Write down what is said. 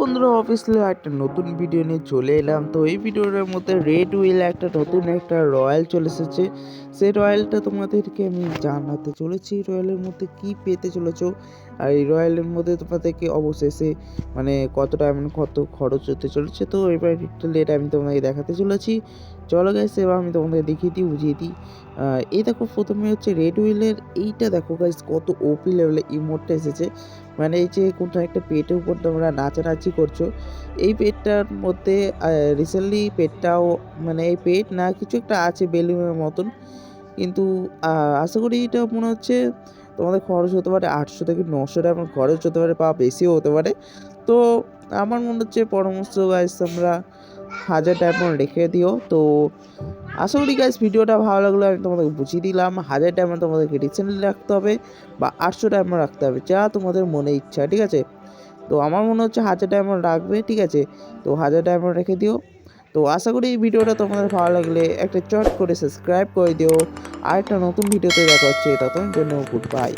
বন্ধুরা অফিসিয়ালি একটা নতুন ভিডিও নিয়ে চলে এলাম। তো এই ভিডিওটার মধ্যে রেড উইল একটা নতুন একটা রয়্যাল চলে এসেছে। সেই রয়্যালটা তোমাদেরকে আমি জানাতে চলেছি। রয়্যালের মধ্যে কি পেতে চলেছো? আর এই রয়্যালের মধ্যে তোমাদেরকে অবশেষে মানে কতটা এমন কত খরচ হতে চলেছে? তো এবার ডিটেল এটা আমি তোমাদেরকে দেখাতে চলেছি। চলো গাইস এবার আমি তোমাদেরকে দেখিয়ে দিই, বুঝিয়ে দিই। এই দেখো প্রথমে হচ্ছে রেড উইলের এইটা দেখো গাইস কত ওপি লেভেলে ইমোটটা এসেছে। মানে এই যে কোনো একটা পেটের উপর তোমরা নাচানাচি করছ, এই পেটটার মধ্যে রিসেন্টলি পেটটাও মানে এই পেট না কিছু একটা আছে বেলুনের মতন, কিন্তু আশা করি এটা মনে হচ্ছে তোমাদের খরচ হতে পারে আটশো থেকে নশো টাকা খরচ হতে পারে বা বেশিও হতে পারে। তো আমার মনে হচ্ছে পরামর্শ গাইস তোমরা হাজার টাকা রেখে দিও। তো আশা করি গাইস ভিডিওটা ভালো লাগল, আমি তোমাদেরকে বুঝিয়ে দিলাম। হাজার টাকা তোমাদেরকে রিসেন্টলি রাখতে হবে বা আটশো টাকা রাখতে হবে, যা তোমাদের মনে ইচ্ছা, ঠিক আছে? তো আমার মনে হচ্ছে হাজার ডায়মন্ড রাখবে, ঠিক আছে? তো হাজার ডায়মন্ড রেখে দিও। তো আশা করি এই ভিডিওটা তোমাদের ভালো লাগলে একটা চট করে সাবস্ক্রাইব করে দিও। আর একটা নতুন ভিডিওতে দেখা হচ্ছে এটা ততক্ষণ জন্য গুড বাই